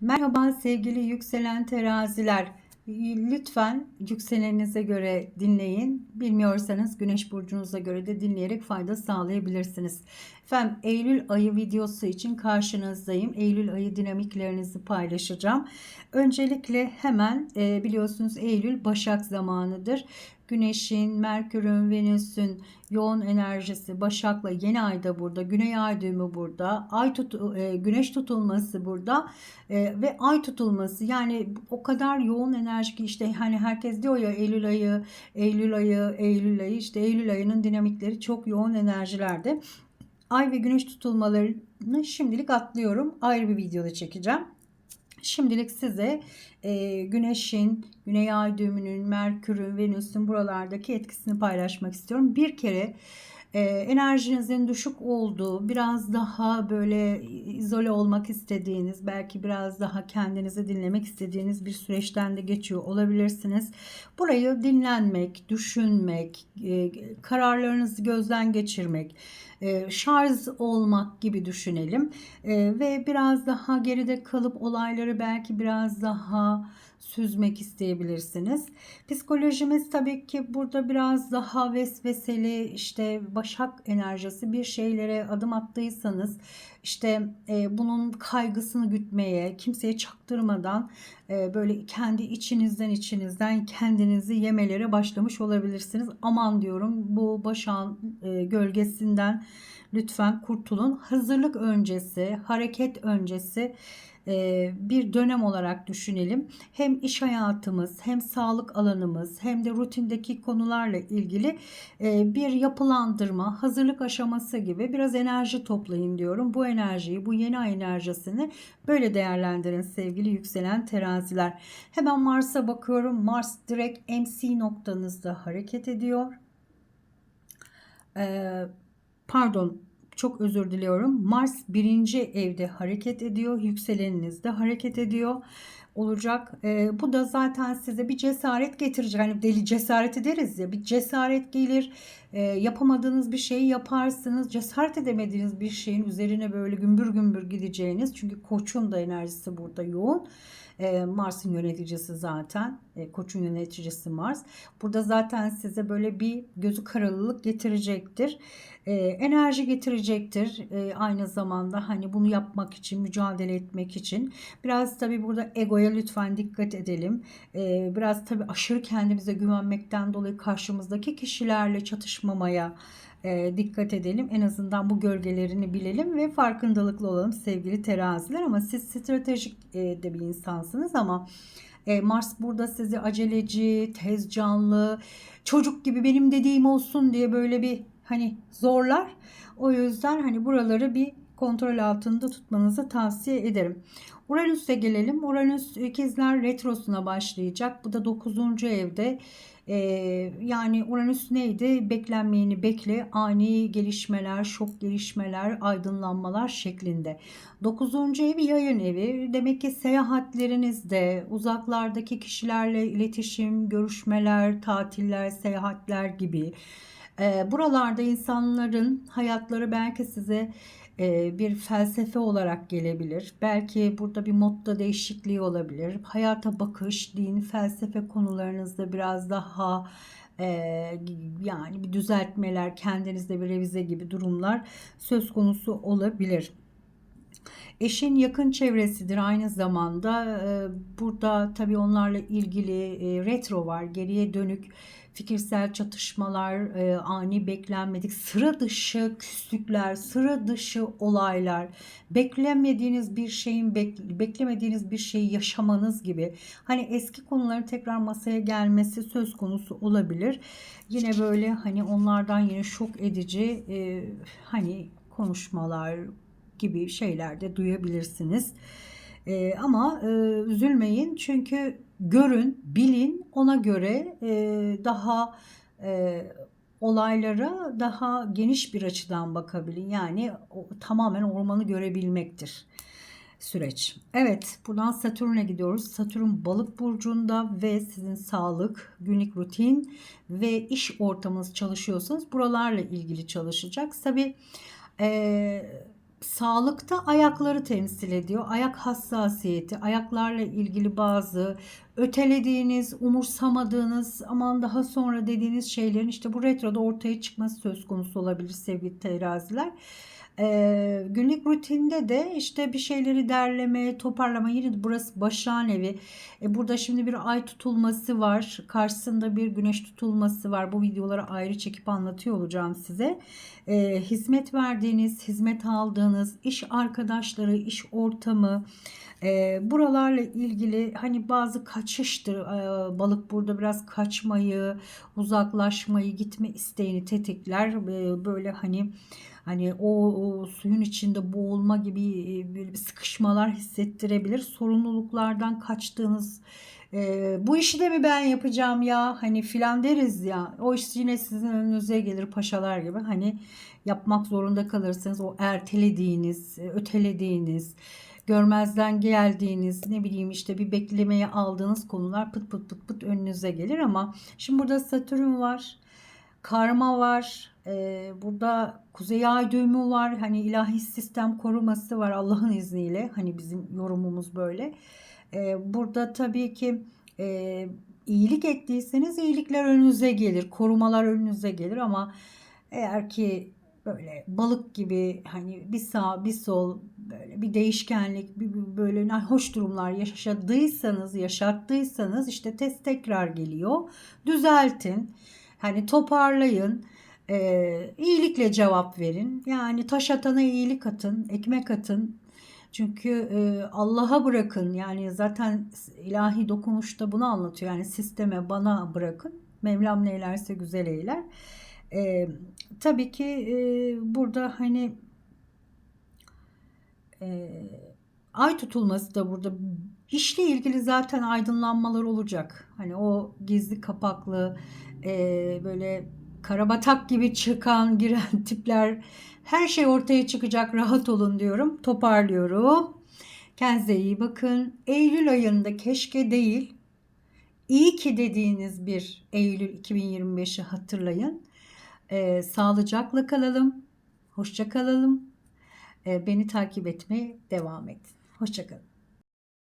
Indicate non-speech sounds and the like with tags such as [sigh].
Merhaba sevgili yükselen teraziler. Lütfen yükseleninize göre dinleyin. Bilmiyorsanız güneş burcunuza göre de dinleyerek fayda sağlayabilirsiniz. Efendim Eylül ayı videosu için karşınızdayım. Eylül ayı dinamiklerinizi paylaşacağım. Öncelikle hemen e, biliyorsunuz Eylül Başak zamanıdır. Güneşin, Merkür'ün, Venüs'ün yoğun enerjisi Başak'la yeni ayda burada, Güney ay düğümü burada, ay tut, e, güneş tutulması burada e, ve ay tutulması yani o kadar yoğun enerji ki işte hani herkes diyor ya Eylül ayı, Eylül ayı, Eylül ayı işte Eylül ayının dinamikleri çok yoğun enerjilerde. Ay ve güneş tutulmalarını şimdilik atlıyorum. Ayrı bir videoda çekeceğim. Şimdilik size e, Güneş'in, Güney Ay düğümünün, Merkür'ün, Venüs'ün buralardaki etkisini paylaşmak istiyorum. Bir kere e, enerjinizin düşük olduğu, biraz daha böyle izole olmak istediğiniz, belki biraz daha kendinizi dinlemek istediğiniz bir süreçten de geçiyor olabilirsiniz. Burayı dinlenmek, düşünmek, e, kararlarınızı gözden geçirmek, e, şarj olmak gibi düşünelim e, ve biraz daha geride kalıp olayları belki biraz daha süzmek isteyebilirsiniz. Psikolojimiz tabii ki burada biraz daha vesveseli işte başak enerjisi bir şeylere adım attıysanız işte e, bunun kaygısını gütmeye kimseye çaktırmadan e, böyle kendi içinizden içinizden kendinizi yemelere başlamış olabilirsiniz. Aman diyorum bu başağın e, gölgesinden lütfen kurtulun. Hazırlık öncesi, hareket öncesi e, bir dönem olarak düşünelim. Hem iş hayatımız, hem sağlık alanımız, hem de rutindeki konularla ilgili e, bir yapılandırma, hazırlık aşaması gibi biraz enerji toplayın diyorum. Bu enerjiyi, bu yeni ay enerjisini böyle değerlendirin sevgili yükselen teraziler. Hemen Mars'a bakıyorum. Mars direkt MC noktanızda hareket ediyor. Ee, pardon çok özür diliyorum. Mars birinci evde hareket ediyor. Yükseleninizde hareket ediyor olacak. E, bu da zaten size bir cesaret getirecek. Hani deli cesareti deriz ya bir cesaret gelir. E, yapamadığınız bir şeyi yaparsınız. Cesaret edemediğiniz bir şeyin üzerine böyle gümbür gümbür gideceğiniz. Çünkü koçun da enerjisi burada yoğun. E, Mars'ın yöneticisi zaten. E, koçun yöneticisi Mars. Burada zaten size böyle bir gözü karalılık getirecektir. E, enerji getirecektir. Aynı zamanda hani bunu yapmak için, mücadele etmek için. Biraz tabii burada egoya lütfen dikkat edelim. Biraz tabii aşırı kendimize güvenmekten dolayı karşımızdaki kişilerle çatışmamaya e, dikkat edelim. En azından bu gölgelerini bilelim ve farkındalıklı olalım sevgili teraziler. Ama siz stratejik e, de bir insansınız ama e, Mars burada sizi aceleci, tez canlı, çocuk gibi benim dediğim olsun diye böyle bir hani zorlar. O yüzden hani buraları bir kontrol altında tutmanızı tavsiye ederim. Uranüs'e gelelim. Uranüs ikizler retrosuna başlayacak. Bu da 9. evde. Ee, yani Uranüs neydi? Beklenmeyeni bekle, ani gelişmeler, şok gelişmeler, aydınlanmalar şeklinde. 9. evi yayın evi. Demek ki seyahatlerinizde, uzaklardaki kişilerle iletişim, görüşmeler, tatiller, seyahatler gibi. Ee, buralarda insanların hayatları belki size e, bir felsefe olarak gelebilir. Belki burada bir modda değişikliği olabilir. Hayata bakış, din, felsefe konularınızda biraz daha e, yani bir düzeltmeler, kendinizde bir revize gibi durumlar söz konusu olabilir. Eşin yakın çevresidir aynı zamanda. E, burada tabii onlarla ilgili retro var, geriye dönük fikirsel çatışmalar, e, ani beklenmedik, sıra dışı küslükler, sıra dışı olaylar, beklemediğiniz bir şeyin beklemediğiniz bir şeyi yaşamanız gibi hani eski konuların tekrar masaya gelmesi söz konusu olabilir. Yine böyle hani onlardan yine şok edici e, hani konuşmalar gibi şeyler de duyabilirsiniz. E, ama e, üzülmeyin çünkü görün, bilin ona göre e, daha e, olaylara daha geniş bir açıdan bakabilin. Yani o, tamamen ormanı görebilmektir süreç. Evet buradan Satürn'e gidiyoruz. Satürn balık burcunda ve sizin sağlık, günlük rutin ve iş ortamınız çalışıyorsanız buralarla ilgili çalışacak. Tabi e, sağlıkta ayakları temsil ediyor. Ayak hassasiyeti, ayaklarla ilgili bazı ötelediğiniz, umursamadığınız, aman daha sonra dediğiniz şeylerin işte bu retroda ortaya çıkması söz konusu olabilir sevgili teraziler. Ee, günlük rutinde de işte bir şeyleri derleme, toparlama. Yine burası başağın evi. E, burada şimdi bir ay tutulması var. Karşısında bir güneş tutulması var. Bu videoları ayrı çekip anlatıyor olacağım size. E, hizmet verdiğiniz, hizmet aldığınız, iş arkadaşları, iş ortamı, e, buralarla ilgili hani bazı kaçıştır. E, balık burada biraz kaçmayı, uzaklaşmayı, gitme isteğini tetikler. E, böyle hani hani o, o suyun içinde boğulma gibi e, böyle bir sıkışmalar hissettirebilir. Sorumluluklardan kaçtığınız e, bu işi de mi ben yapacağım ya hani filan deriz ya o iş yine sizin önünüze gelir paşalar gibi hani yapmak zorunda kalırsınız o ertelediğiniz ötelediğiniz görmezden geldiğiniz ne bileyim işte bir beklemeye aldığınız konular pıt pıt pıt pıt önünüze gelir ama şimdi burada Satürn var karma var ee, burada kuzey ay düğümü var. Hani ilahi sistem koruması var Allah'ın izniyle. Hani bizim yorumumuz böyle. Ee, burada tabii ki e, iyilik ettiyseniz iyilikler önünüze gelir korumalar önünüze gelir ama eğer ki böyle balık gibi hani bir sağ bir sol böyle bir değişkenlik bir, bir böyle hoş durumlar yaşadıysanız yaşattıysanız işte test tekrar geliyor. Düzeltin hani toparlayın e, iyilikle cevap verin. Yani taş atana iyilik atın ekmek atın. Çünkü e, Allah'a bırakın. Yani zaten ilahi dokunuşta bunu anlatıyor. Yani sisteme bana bırakın. Mevlam neylerse güzel eyler. E, tabii ki e, burada hani e, ay tutulması da burada işle ilgili zaten aydınlanmalar olacak. Hani o gizli kapaklı e, böyle karabatak gibi çıkan [laughs] giren tipler her şey ortaya çıkacak rahat olun diyorum. Toparlıyorum. Kendinize iyi bakın. Eylül ayında keşke değil iyi ki dediğiniz bir Eylül 2025'i hatırlayın. Ee, sağlıcakla kalalım. Hoşça kalalım. Ee, beni takip etmeye devam edin. Hoşça kalın.